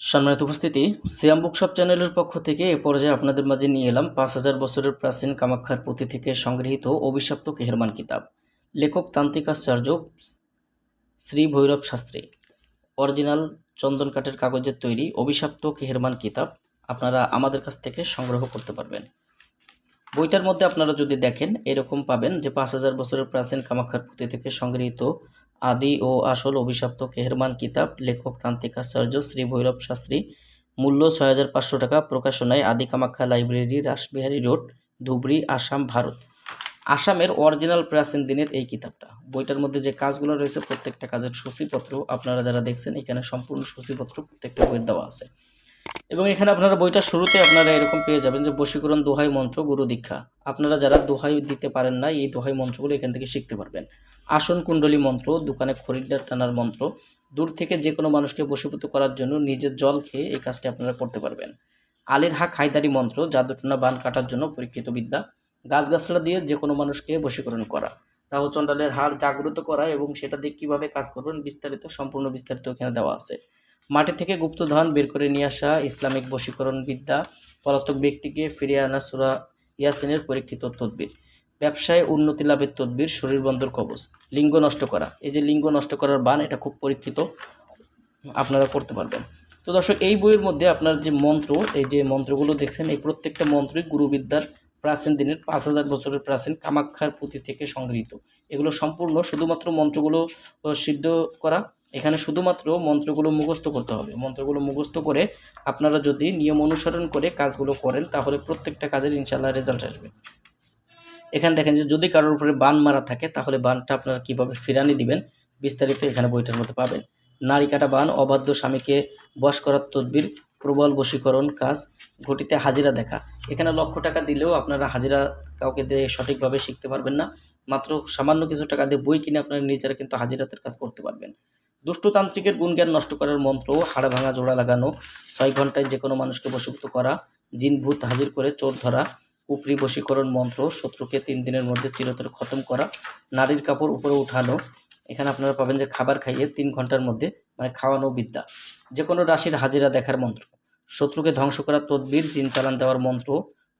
সম্মানিত উপস্থিতি সিয়াম বুকশপ চ্যানেলের পক্ষ থেকে এ পর্যায়ে আপনাদের মাঝে নিয়ে এলাম পাঁচ হাজার বছরের প্রাচীন কামাখ্যার পুঁথি থেকে সংগৃহীত অভিশপ্ত কেহরমান কিতাব। লেখক তান্ত্রিকাচার্য শ্রী ভৈরব শাস্ত্রী। অরিজিনাল চন্দন কাঠের কাগজের তৈরি অভিশপ্ত কেহরমান কিতাব আপনারা আমাদের কাছ থেকে সংগ্রহ করতে পারবেন। বইটার মধ্যে আপনারা যদি দেখেন, এরকম পাবেন যে পাঁচ হাজার বছরের প্রাচীন কামাখ্যার পুঁথি থেকে সংগৃহীত আদি ও আসল অভিশপ্ত কেহরমান কিতাব লেখক তান্ত্রিকাচার্য শ্রী ভৈরব শাস্ত্রী, মূল্য ছয় হাজার পাঁচশো টাকা প্রকাশনায় আদি কামাখ্যা লাইব্রেরি, রাসবিহারী রোড, ধুবড়ি, আসাম, ভারত। আসামের অরিজিনাল প্রাচীন দিনের এই কিতাবটা। বইটার মধ্যে যে কাজগুলো রয়েছে প্রত্যেকটা কাজের সূচিপত্র আপনারা যারা দেখছেন, এখানে সম্পূর্ণ সূচিপত্র প্রত্যেকটা বইয়ের দেওয়া আছে। এবং এখানে আপনারা বইটা শুরুতে আপনারা এরকম পেয়ে যাবেন যে বশীকরণ দোহাই মন্ত্র গুরু দীক্ষা। আপনারা যারা দোহাই দিতে পারেন না, এই দোহাই মন্ত্রগুলো এখান থেকে শিখতে পারবেন। আসন কুণ্ডলী মন্ত্র, দোকানে খরিদ্দার টানার মন্ত্র, দূর থেকে যে কোনো মানুষকে বশীভূত করার জন্য নিজের জল খেয়ে এই কাজটি আপনারা করতে পারবেন। আলের হাক হায়দারি মন্ত্র, জাদুটনা বান কাটার জন্য পরীক্ষিত বিদ্যা গাছগাছলা দিয়ে যে কোনো মানুষকে বশীকরণ করা রাহু চণ্ডালের হাড় জাগ্রত করা এবং সেটা দিয়ে কীভাবে কাজ করবেন বিস্তারিত, সম্পূর্ণ বিস্তারিত এখানে দেওয়া আছে। মাটি থেকে গুপ্তধন বের করে নিয়ে আসা ইসলামিক বশীকরণ বিদ্যা, পলাতক ব্যক্তিকে ফিরিয়ে আনা সুরা ইয়াসিনের পরীক্ষিত তদ্বির। ব্যবসায় উন্নতি লাভের তদ্বির, শরীর বন্দর কবচ। লিঙ্গ নষ্ট করা। এই যে লিঙ্গ নষ্ট করার বান, এটা খুব পরীক্ষিত। আপনারা করতে পারবেন। তো দর্শক, এই বইয়ের মধ্যে আপনার যে মন্ত্র, এই যে মন্ত্রগুলো দেখছেন, এই প্রত্যেকটা মন্ত্রই গুরুবিদ্যার প্রাচীন দিনের পাঁচ হাজার বছরের প্রাচীন কামাখ্যার পুঁথি থেকে সংগৃহীত। এগুলো সম্পূর্ণ শুধুমাত্র মন্ত্রগুলো সিদ্ধ করা। এখানে শুধুমাত্র মন্ত্রগুলো মুখস্থ করতে হবে। মন্ত্রগুলো মুখস্থ করে আপনারা যদি নিয়ম অনুসরণ করে কাজগুলো করেন, তাহলে প্রত্যেকটা কাজের ইনশাল্লাহ রেজাল্ট আসবে। এখানে দেখেন যে যদি কারোর উপরে বান মারা থাকে, তাহলে বানটা আপনারা কীভাবে ফিরানি দিবেন? বিস্তারিত এখানে বইটার মধ্যে পাবেন। নারী কাটা বান, অবাধ্য স্বামীকে বশ করার তদবির, প্রবল বশীকরণ কাজ, ঘটিতে হাজিরা দেখা। এখানে লক্ষ টাকা দিলেও আপনারা হাজিরা কাউকে দিয়ে সঠিকভাবে শিখতে পারবেন না। মাত্র সামান্য কিছু টাকা দিয়ে বই কিনে আপনারা নিজেরা কিন্তু হাজিরাতের কাজ করতে পারবেন। দুষ্টতান্ত্রিকের গুণজ্ঞান নষ্ট করার মন্ত্র হাড় ভাঙা, জোড়া লাগানো, ছয় ঘন্টায় যে কোনো মানুষকে বশীভূত করা জিন ভূত হাজির করে চোর ধরা কুপরি বশীকরণ মন্ত্র শত্রুকে তিন দিনের মধ্যে চিরতরে খতম করা, নারীর কাপড় উপরে উঠানো, এখানে আপনারা পাবেন যে খাবার খাইয়ে তিন ঘণ্টার মধ্যে মানে খাওয়ানো বিদ্যা। যে কোনো রাশির হাজিরা দেখার মন্ত্র। শত্রুকে ধ্বংস করা তদবির, জিন চালান দেওয়ার মন্ত্র।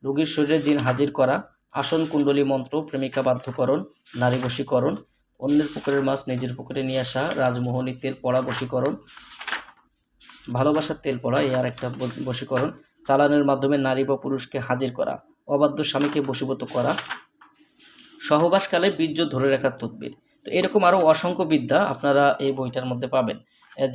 রোগীর শরীরে জিন হাজির করা, আসন কুণ্ডলী মন্ত্র, প্রেমিকা বাধ্যকরণ, নারী বশীকরণ, অন্যের পুকুরের মাছ নিজের পুকুরে নিয়ে আসা রাজমোহনী তেল পড়া বশীকরণ, ভালোবাসার তেল পড়া, এই আর একটা বশীকরণ, চালানের মাধ্যমে নারী বা পুরুষকে হাজির করা। অবাধ্য স্বামীকে বশীভূত করা। সহবাসকালে বীর্য ধরে রাখার তদবির। তো এরকম আরও অসংখ্য বিদ্যা আপনারা এই বইটার মধ্যে পাবেন।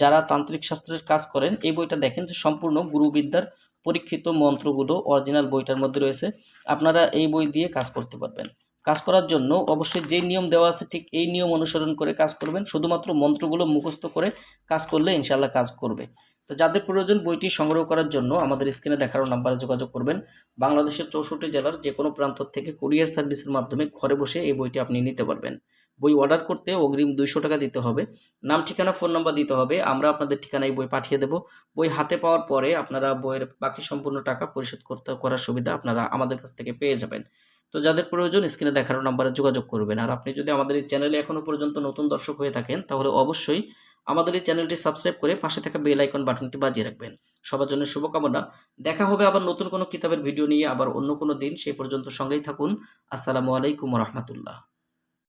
যারা তান্ত্রিক শাস্ত্রের কাজ করেন, এই বইটা দেখেন যে সম্পূর্ণ গুরুবিদ্যার পরীক্ষিত মন্ত্রগুলো, অরিজিনাল বইটার মধ্যে রয়েছে। আপনারা এই বই দিয়ে কাজ করতে পারবেন। কাজ করার জন্য অবশ্যই যে নিয়ম দেওয়া আছে, ঠিক এই নিয়ম অনুসরণ করে কাজ করবেন। শুধুমাত্র মন্ত্রগুলো মুখস্থ করে কাজ করলে ইনশাল্লাহ কাজ করবে। তো যাদের প্রয়োজন বইটি সংগ্রহ করার জন্য আমাদের স্ক্রিনে দেখানো নাম্বারে যোগাযোগ করবেন। বাংলাদেশের চৌষট্টি জেলার যে কোনো প্রান্ত থেকে কুরিয়ার সার্ভিসের মাধ্যমে ঘরে বসে এই বইটি আপনি নিতে পারবেন। বই অর্ডার করতে অগ্রিম দুইশো টাকা দিতে হবে। নাম, ঠিকানা, ফোন নাম্বার দিতে হবে। আমরা আপনাদের ঠিকানায় বই পাঠিয়ে দেব। বই হাতে পাওয়ার পরে আপনারা বইয়ের বাকি সম্পূর্ণ টাকা পরিশোধ করতে করার সুবিধা আপনারা আমাদের কাছ থেকে পেয়ে যাবেন। তো যাদের প্রয়োজন স্ক্রিনে দেখানো নাম্বারে যোগাযোগ করবেন। আর আপনি যদি আমাদের এই চ্যানেলে এখনও পর্যন্ত নতুন দর্শক হয়ে থাকেন, তাহলে অবশ্যই আমাদের এই চ্যানেলটি সাবস্ক্রাইব করে পাশে থাকা বেল আইকন বাটনটি বাজিয়ে রাখবেন। সবার জন্য শুভকামনা। দেখা হবে আবার নতুন কোনো কিতাবের ভিডিও নিয়ে আবার অন্য কোনো দিন। সেই পর্যন্ত সঙ্গেই থাকুন। আসসালামু আলাইকুম রহমতুল্লাহ।